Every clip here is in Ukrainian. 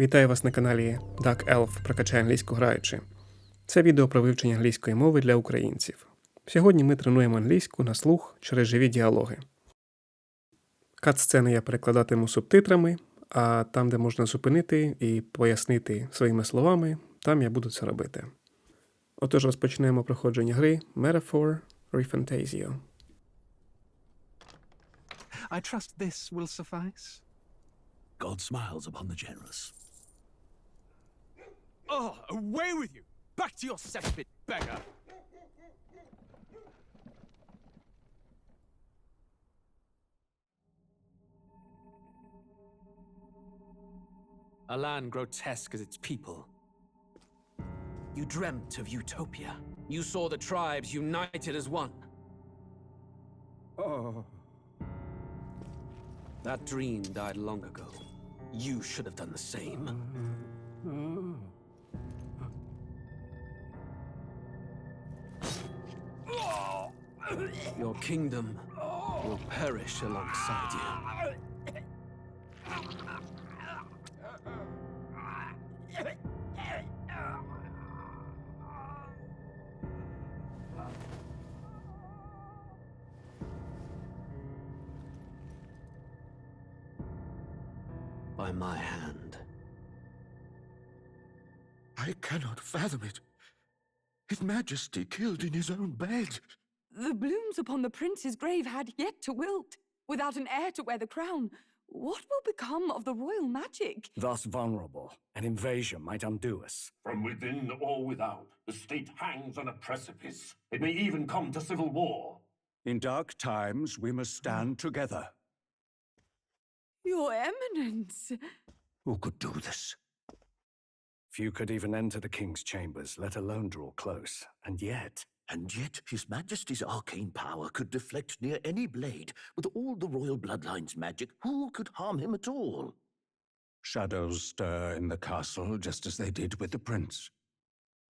Вітаю вас на каналі Duck Elf Прокачай англійську граючи. Це відео про вивчення англійської мови для українців. Сьогодні ми тренуємо англійську на слух через живі діалоги. Кат-сцени я перекладатиму субтитрами, а там, де можна зупинити і пояснити своїми словами, там я буду це робити. Отож розпочнемо проходження гри Metaphor Refantasio. I trust this will suffice. God smiles upon the generous. Oh, away with you! Back to your cesspit, beggar! A land grotesque as its people. You dreamt of utopia. You saw the tribes united as one. Oh, That dream died long ago. You should have done the same. Your kingdom will perish alongside you. By my hand. I cannot fathom it. His Majesty killed in his own bed. The blooms upon the prince's grave had yet to wilt, without an heir to wear the crown. What will become of the royal magic? Thus vulnerable, an invasion might undo us. From within or without, the state hangs on a precipice. It may even come to civil war. In dark times, we must stand together. Your Eminence! Who could do this? Few could even enter the king's chambers, let alone draw close. And yet, And yet his Majesty's arcane power could deflect near any blade. With all the royal bloodline's magic, who could harm him at all? shadows stir in the castle just as they did with the prince.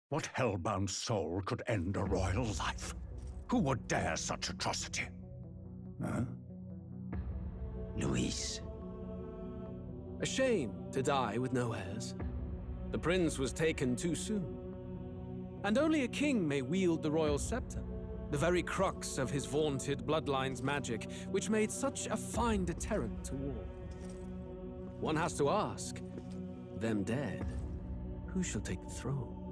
What hellbound soul could end a royal life? Who would dare such atrocity? Huh? Luis. A shame to die with no heirs. The prince was taken too soon. And only a king may wield the royal scepter, the very crux of his vaunted bloodline's magic, which made such a fine deterrent to war. One has to ask, them dead, who shall take the throne?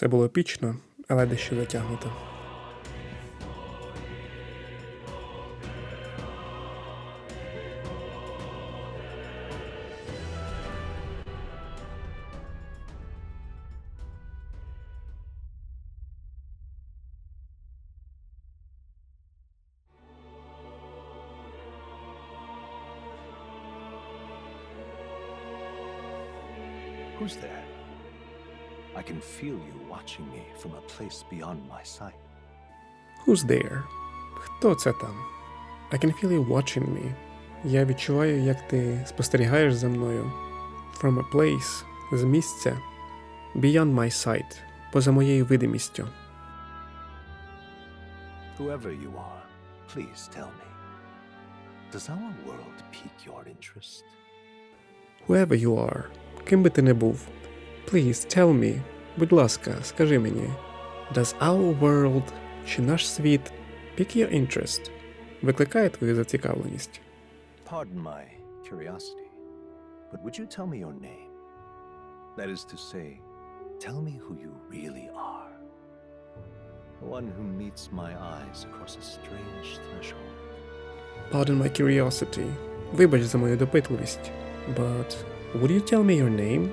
Це було епічно, але дещо затягнуто. who's there? I can feel you watching me from a place beyond my sight. Who's there? Хто це там? I can feel you watching me. Я відчуваю, як ти спостерігаєш за мною. From a place з місця. Beyond my sight. Поза моєю видимістю. Whoever you are, Please tell me, does our world pique your interest? Whoever you are, ким би ти не був. Please tell me, будь ласка, скажи мені. Does our world, чи наш світ, pique your interest? Викликає твою зацікавленість? Pardon my curiosity, but would you tell me your name? That is to say, tell me who you really are. One who meets my eyes across a strange threshold. Pardon my curiosity. Вибач за мою допитливість. But would you tell me your name?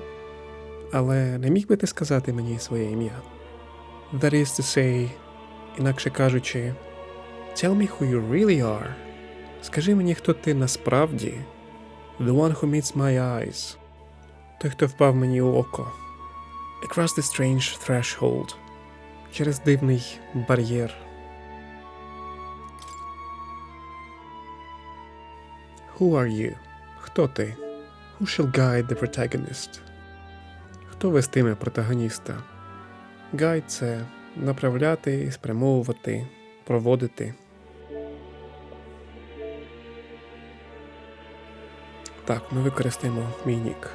Але не міг би ти сказати мені своє ім'я? That is to say, інакше кажучи, tell me who you really are. Скажи мені, хто ти насправді. The one who meets my eyes. Той, хто впав мені у око. Across the strange threshold. Через дивний бар'єр. Who are you? Хто ти? Who shall guide the protagonist? Хто вестиме протагоніста? Гай – це направляти, спрямовувати, проводити. Так, ми використаємо мій нік.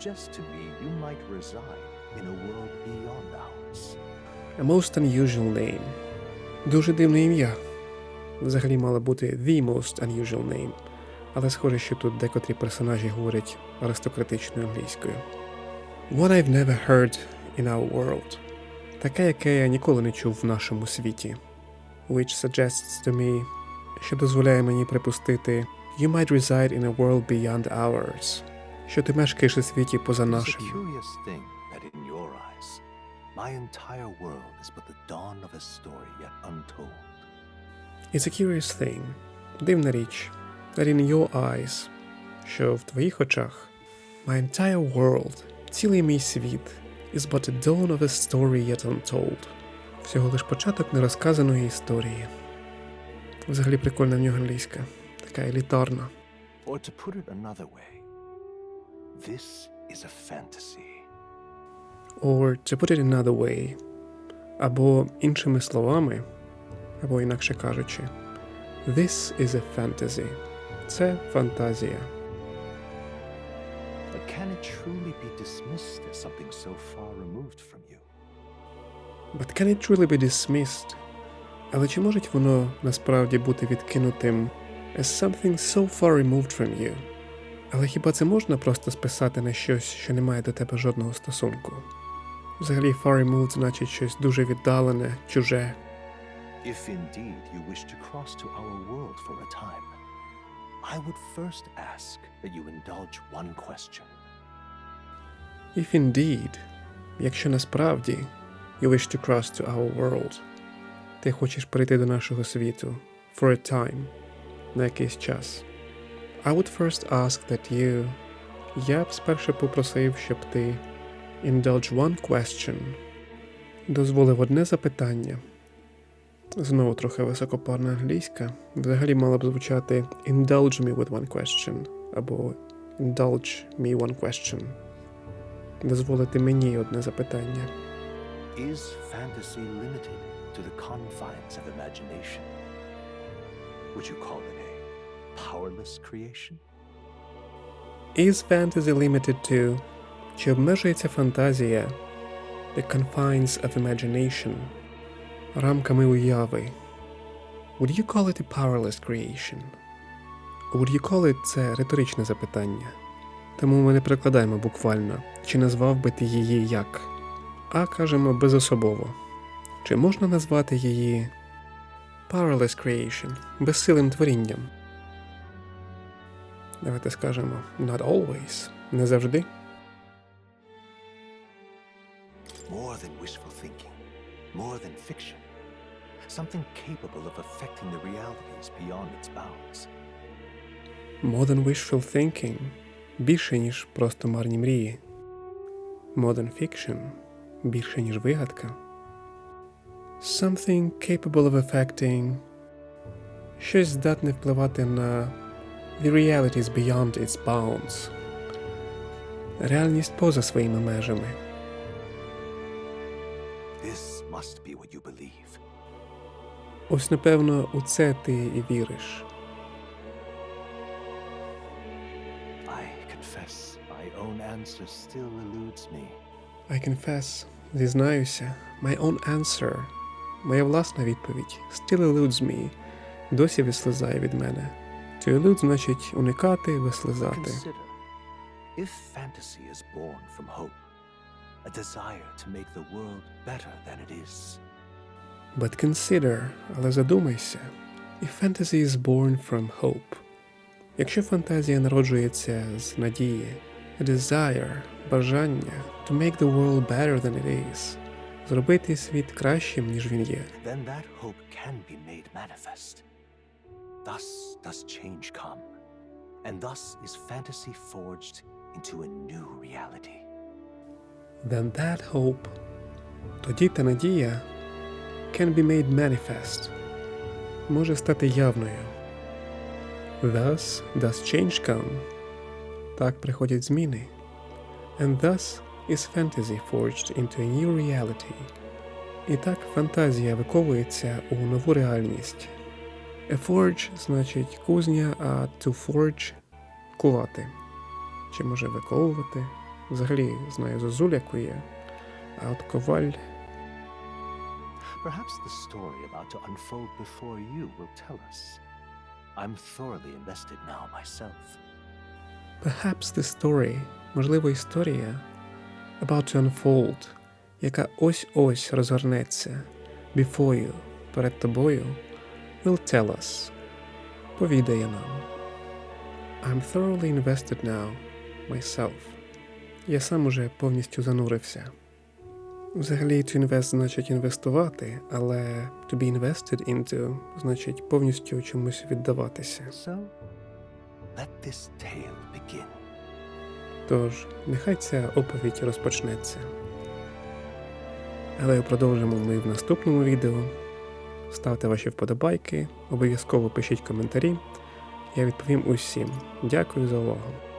Suggests to me you might reside in a world beyond ours. A most unusual name. Дуже дивне ім'я. Взагалі мало бути the most unusual name. Але схоже, що тут декотрі персонажі говорять аристократичною англійською. What I've never heard in our world. Таке, яке я ніколи не чув в нашому світі. Which suggests to me, що дозволяє мені припустити You might reside in a world beyond ours. Що ти мешкаєш у світі поза нашим. It's a curious thing. Дивна річ. That in your eyes, що в твоїх очах, my entire world, цілий мій світ, is but a dawn of a story yet untold. Всього лиш початок нерозказаної історії. Взагалі прикольна в нього англійська, така елітарна. Or to put it another way, this is a fantasy. Or to put it another way, або іншими словами, або інакше кажучи, this is a fantasy. Це фантазія. But can it truly be dismissed as something so far removed from you? But can it truly be dismissed? Але чи може воно насправді бути відкинутим as something so far removed from you? Але хіба це можна просто списати на щось, що не має до тебе жодного стосунку? Взагалі, far removed значить щось дуже віддалене, чуже. If indeed you wish to cross to our world for a time, I would first ask that you indulge one question. If indeed, якщо насправді you wish to cross to our world, ти хочеш прийти до нашого світу for a time, на якийсь час. I would first ask that you, я б спершу попросив, щоб ти indulge one question, дозволив одне запитання. Знову трохи високопарна англійська. Взагалі мала б звучати indulge me with one question або indulge me one question дозволити мені одне запитання. Is fantasy limited to the confines of imagination? Would you call it a powerless creation? Is fantasy limited to чи обмежується фантазія the confines of imagination рамками уяви? Would you call it a powerless creation? Would you call it це риторичне запитання. Тому ми не перекладаємо буквально, чи назвав би ти її як, а кажемо безособово. Чи можна назвати її powerless creation безсилим творінням? Давайте скажемо not always, не завжди. More than wishful thinking, more than fiction. Something capable of affecting the realities beyond its bounds. More than wishful thinking більше, ніж просто марні мрії. More than fiction більше, ніж вигадка. Something capable of affecting. Щось здатне впливати на the realities beyond its bounds. Реальність поза своїми межами. This must be what you believe. Ось напевно у це ти і віриш. I confess, my own answer still eludes me. I confess, зізнаюся, my own answer, моя власна відповідь, still eludes me, досі вислизає від мене. To значить уникати, вислизати. If fantasy is born from hope, a desire to make the world better than it is. But consider, але задумайся, if fantasy is born from hope. Якщо фантазія народжується з надії, a desire, бажання to make the world better than it is, зробити світ кращим, ніж він є, then that hope can be made manifest. Thus does change come, and thus is fantasy forged into a new reality. then that hope, тоді та надія can be made manifest, може стати явною. Thus does change come, так приходять зміни. And thus is fantasy forged into a new reality. І так фантазія виковується у нову реальність. A forge значить кузня, а to forge кувати. Чи може виковувати? Взагалі знаю зозуля яку є, а от коваль Perhaps the story about to unfold before you will tell us. I'm thoroughly invested now myself. Perhaps the story, можливо, історія about to unfold, яка ось-ось розгорнеться before you, перед тобою, will tell us, повідає нам. I'm thoroughly invested now, myself. Я сам уже повністю занурився. Взагалі, to invest значить інвестувати, але to be invested into значить повністю чомусь віддаватися. So, let this tale begin. Тож, нехай ця оповідь розпочнеться. Але продовжимо ми в наступному відео. Ставте ваші вподобайки, обов'язково пишіть коментарі. Я відповім усім. Дякую за увагу.